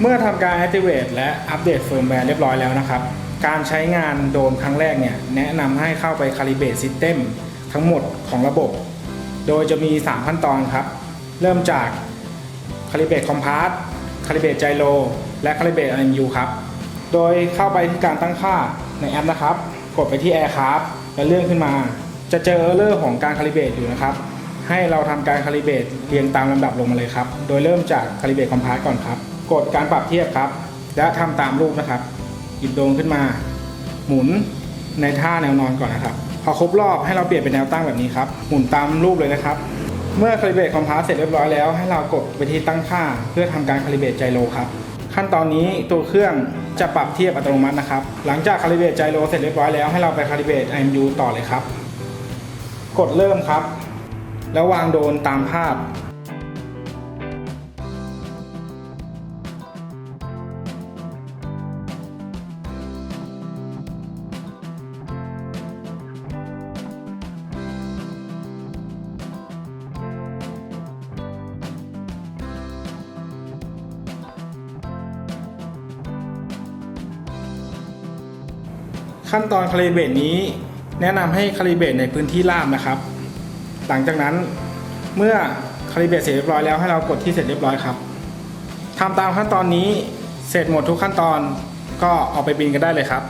เมื่อทำการ activate และอัปเดตเฟิร์มแวร์เรียบร้อยแล้วนะครับ การใช้งานโดรนครั้งแรกเนี่ย แนะนำให้เข้าไป calibrate system ทั้งหมดของระบบ โดยจะมี 3 ขั้นตอนครับ เริ่มจาก calibrate compass calibrate gyro และ calibrate RMU ครับ โดยเข้าไปที่การตั้งค่าในแอปนะครับ กดไปที่ aircraft แล้วเลื่อนขึ้นมา จะเจอ error ของการ calibrate อยู่นะครับ ให้เราทำการ calibrate เรียงตามลำดับลงมาเลยครับ โดยเริ่มจาก calibrate compass ก่อนครับ กดการปรับเทียบครับ และทำตามรูปนะครับ หยิบโดรนขึ้นมา หมุนในท่าแนวนอนก่อนนะครับ พอครบรอบให้เราเปลี่ยนเป็นแนวตั้งแบบนี้ครับ หมุนตามรูปเลยนะครับ เมื่อคาลิเบตคอมพาสเสร็จเรียบร้อยแล้วให้เรากดไปที่ตั้งค่า เพื่อทำการคาลิเบตไจโรครับ ขั้นตอนนี้ตัวเครื่องจะปรับเทียบอัตโนมัตินะครับ หลังจากคาลิเบตไจโรเสร็จเรียบร้อยแล้วให้เราไปคาลิเบต IMU ต่อเลยครับ กดเริ่มครับ แล้ววางโดนตามภาพ ขั้นตอนคาลิเบรตนี้ แนะนำให้คาลิเบรตในพื้นที่ราบนะครับ หลังจากนั้นเมื่อคาลิเบรตเสร็จเรียบร้อยแล้วให้เรากดที่เสร็จเรียบร้อยครับทำตามขั้นตอนนี้เสร็จหมดทุกขั้นตอนก็เอาไปบินกันได้เลยครับ